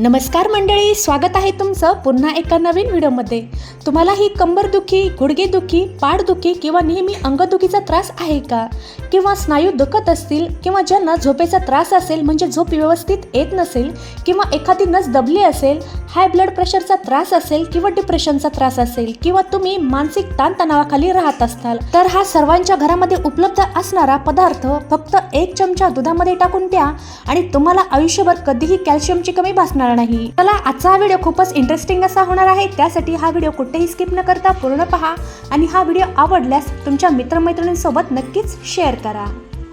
नमस्कार मंडळी स्वागत आहे तुमचं पुन्हा एका नवीन व्हिडिओमध्ये. तुम्हाला ही कंबरदुखी गुडघेदुखी पाठदुखी किंवा नेहमी अंगदुखीचा त्रास आहे का? किंवा स्नायू दुखत असतील किंवा ज्यांना झोपेचा त्रास असेल म्हणजे झोप व्यवस्थित येत नसेल किंवा एखादी नस दबली असेल हाय ब्लड प्रेशरचा त्रास असेल किंवा डिप्रेशनचा त्रास असेल किंवा तुम्ही मानसिक ताणतणावाखाली राहत असताल तर हा सर्वांच्या घरामध्ये उपलब्ध असणारा पदार्थ फक्त एक चमचा दुधामध्ये टाकून द्या आणि तुम्हाला आयुष्यभर कधीही कॅल्शियमची कमी भासणार नाही चला आजचा हा व्हिडिओ खूपच इंटरेस्टिंग असा होणार आहे. त्यासाठी हा व्हिडिओ कुठेही स्किप न करता पूर्ण पहा. आणि हा व्हिडिओ आवडल्यास तुमच्या मित्रमैत्रिणींसोबत नक्कीच शेअर करा.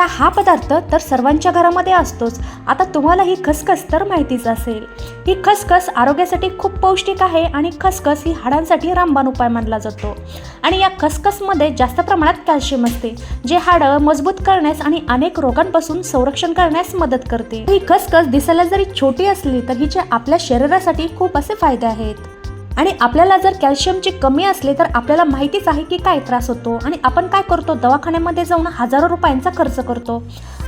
हा पदार्थ तर सर्वांच्या घरामध्ये असतोच. आता तुम्हाला ही खसखस तर माहितीच असेल. ही खसखस आरोग्यासाठी खूप पौष्टिक आहे आणि खसखस ही हाडांसाठी रामबाण उपाय मानला जातो. आणि या खसखसमध्ये जास्त प्रमाणात कॅल्शियम असते जे हाडं मजबूत करण्यास आणि अनेक रोगांपासून संरक्षण करण्यास मदत करते. ही खसखस दिसायला जरी छोटी असली तर हिचे आपल्या शरीरासाठी खूप असे फायदे आहेत. आणि आपल्याला जर कॅल्शियमचे कमी असले तर आपल्याला माहितीच आहे की काय त्रास होतो आणि आपण काय करतो? दवाखान्यामध्ये जाऊन हजारो रुपयांचा खर्च करतो.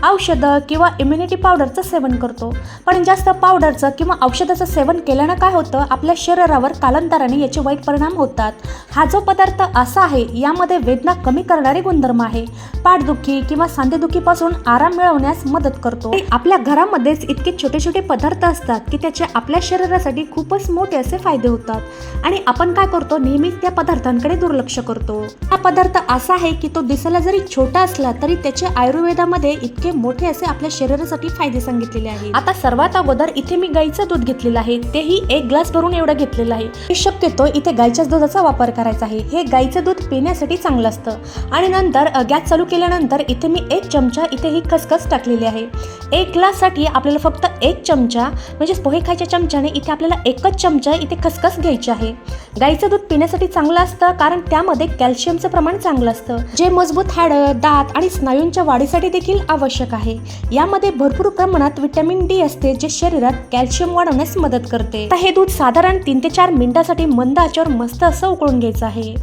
औषधं किंवा इम्युनिटी पावडरचं सेवन करतो. पण जास्त पावडरचं किंवा औषधाचं सेवन केल्यानं काय होतं? आपल्या शरीरावर कालांतराने याचे वाईट परिणाम होतात. हा जो पदार्थ असा आहे यामध्ये वेदना कमी करणारे गुणधर्म आहे. पाठदुखी किंवा सांधेदुखीपासून आराम मिळवण्यास मदत करतो. आपल्या घरामध्येच इतके छोटे छोटे पदार्थ असतात की त्याचे आपल्या शरीरासाठी खूपच मोठे असे फायदे होतात. आणि आपण काय करतो? नेहमीच त्या पदार्थांकडे दुर्लक्ष करतो. हा पदार्थ असा आहे की तो दिसायला जरी छोटा असला तरी त्याचे आयुर्वेदामध्ये इतके मोठे असे आपल्या शरीरासाठी फायदे सांगितलेले आहे आता सर्वात अगोदर इथे मी गाईचं दूध घेतलेलं आहे. तेही एक ग्लास भरून एवढं घेतलेलं आहे. हे शक्यतो इथे गाईच्याच दुधाचा वापर करायचा आहे. हे गाईचं दूध पिण्यासाठी चांगलं असतं. आणि नंतर गॅस चालू केल्यानंतर इथे मी एक चमचा इथे ही खसखस टाकलेली आहे. एक ग्लाससाठी आपल्याला फक्त एक चमचा म्हणजे पोहे खायच्या चमच्याने इथे आपल्याला एकच चमचा इथे खसखस घ्यायची आहे. गाईचं दूध पिण्यासाठी चांगलं असतं कारण त्यामध्ये कॅल्शियमचं प्रमाण चांगलं असतं. जे मजबूत हाडं दात आणि स्नायूंच्या वाढीसाठी देखील आवश्यक आहे. यामध्ये भरपूर प्रमाणात विटॅमिन डी असते जे शरीरात कॅल्शियम वाढवण्यास मदत करते. हे दूध साधारण तीन ते चार मिनिटासाठी मंद आचेवर मस्त असं उकळून घ्यायचं आहे.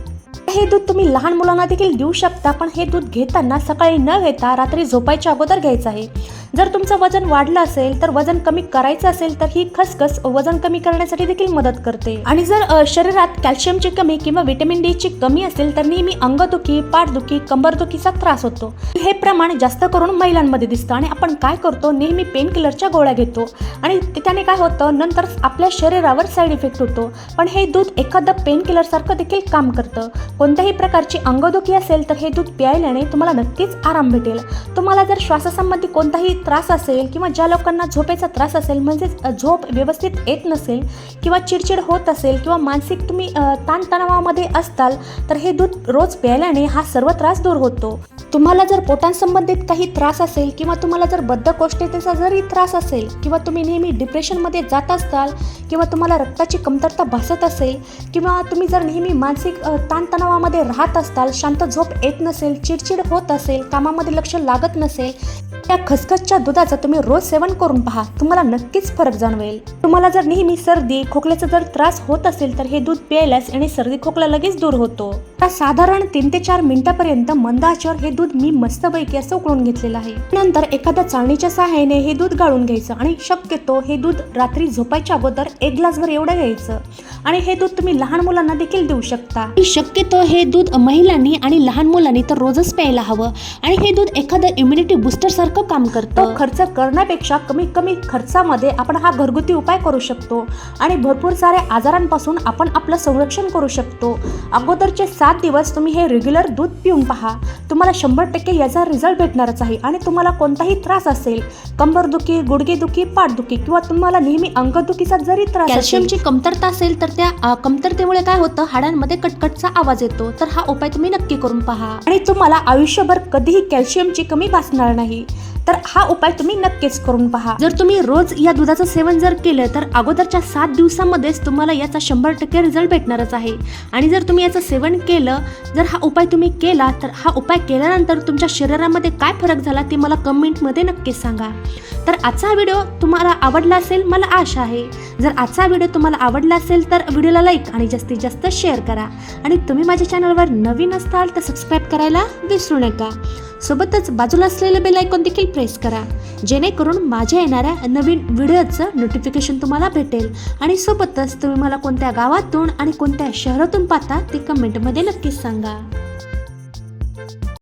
हे दूध तुम्ही लहान मुलांना देखील देऊ शकता पण हे दूध घेताना सकाळी न घेता रात्री झोपायच्या अगोदर घ्यायचं आहे. जर तुमचं वजन वाढलं असेल तर वजन कमी करायचं असेल तर ही खसखस वजन कमी करण्यासाठी देखील मदत करते. आणि जर शरीरात कॅल्शियमची कमी किंवा विटॅमिन डी ची कमी असेल तर नेहमी अंगदुखी पाठदुखी कंबरदुखीचा त्रास होतो. हे प्रमाण जास्त करून महिलांमध्ये दिसतं. आणि आपण काय करतो? नेहमी पेन किलरच्या गोळ्या घेतो. आणि त्याने काय होतं? नंतर आपल्या शरीरावर साईड इफेक्ट होतो. पण हे दूध एखादं पेन किलर सारखं देखील काम करतं. कोणत्याही प्रकारची अंगदुखी असेल तर हे दूध प्यायल्याने तुम्हाला नक्कीच आराम भेटेल. तुम्हाला जर श्वासासंबंधी कोणताही त्रास असेल किंवा ज्या लोकांना झोपेचा त्रास असेल म्हणजेच झोप व्यवस्थित येत नसेल किंवा चिडचिड होत असेल किंवा मानसिक तुम्ही ताणतणावामध्ये असताल तर हे दूध रोज प्यायल्याने हा सर्व त्रास दूर होतो. तुम्हाला जर पोटांसंबंधित काही त्रास असेल किंवा तुम्हाला जर बद्धकोष्ठतेचा जरी त्रास असेल किंवा तुम्ही नेहमी डिप्रेशनमध्ये जात असताल किंवा तुम्हाला रक्ताची कमतरता भासत असेल किंवा तुम्ही जर नेहमी मानसिक ताणतणावामध्ये राहत असताल शांत झोप येत नसेल चिडचिड होत असेल कामामध्ये लक्ष लागत नसेल त्या खसखसच्या दुधाचं तुम्ही रोज सेवन करून पहा. तुम्हाला नक्कीच फरक जाणवेल. तुम्हाला जर नेहमी सर्दी खोकल्याचा जर त्रास होत असेल तर हे दूध प्यायल्यास आणि सर्दी खोकला लगेच दूर होतो. आता साधारण तीन ते चार मिनिटापर्यंत मंद आचेवर हे दूध मी मस्तपैकी असं उकळून घेतलेलं आहे. नंतर एखाद्या चाळणीच्या सहाय्याने हे दूध गाळून घ्यायचं आणि शक्यतो हे दूध रात्री झोपायच्या अगोदर एक ग्लासभर एवढं घ्यायचं. आणि हे दूध तुम्ही लहान मुलांना देखील देऊ शकता. शक्यतो हे दूध महिलांनी आणि लहान मुलांनी तर रोजच प्यायला हवं. आणि हे दूध एखादं इम्युनिटी बुस्टर सारखं काम करतं. खर्च करण्यापेक्षा कमीत कमी खर्चामध्ये आपण हा घरगुती उपाय करू शकतो. आणि भरपूर साऱ्या आजारांपासून आपण आपलं संरक्षण करू शकतो. अगोदरचे सात दिवस तुम्ही हे रेग्युलर दूध पिऊन पहा. तुम्हाला शंभर टक्के याचा रिझल्ट भेटणारच आहे. आणि तुम्हाला कोणताही त्रास असेल कंबरदुखी गुडघेदुखी पाठदुखी किंवा तुम्हाला नेहमी अंगदुखीचा जरी त्रास कॅल्शियमची कमतरता असेल तर त्या कमतरतेमुळे काय होतं? हाडांमध्ये कटकटचा आवाज येतो. तर हा उपाय तुम्ही नक्की करून पहा. आणि तुम्हाला आयुष्यभर कधीही कॅल्शियमची कमी भासणार नाही. तर हा उपाय तुम्ही नक्कीच करून पहा. जर तुम्ही रोज या दुधाचं सेवन जर केलं तर अगोदरच्या सात दिवसामध्येच तुम्हाला याचा शंभर टक्के रिझल्ट भेटणारच आहे. आणि जर तुम्ही याचं सेवन केलं जर हा उपाय तुम्ही केला तर हा उपाय केल्यानंतर तुमच्या शरीरामध्ये काय फरक झाला ते मला कमेंटमध्ये नक्कीच सांगा. तर आजचा व्हिडिओ तुम्हाला आवडला असेल मला आशा आहे. जर आजचा व्हिडिओ तुम्हाला आवडला असेल तर व्हिडिओला लाईक आणि जास्तीत जास्त शेअर करा. आणि तुम्ही माझ्या चॅनलवर नवीन असताल तर सबस्क्राईब करायला विसरू नका. सोबतच बाजूला असलेलं बेल आयकॉन देखील प्रेस करा. जेणेकरून माझ्या येणाऱ्या नवीन व्हिडिओचं नोटिफिकेशन तुम्हाला भेटेल. आणि सोबतच तुम्ही मला कोणत्या गावातून आणि कोणत्या शहरातून पाहता ते कमेंटमध्ये नक्कीच सांगा.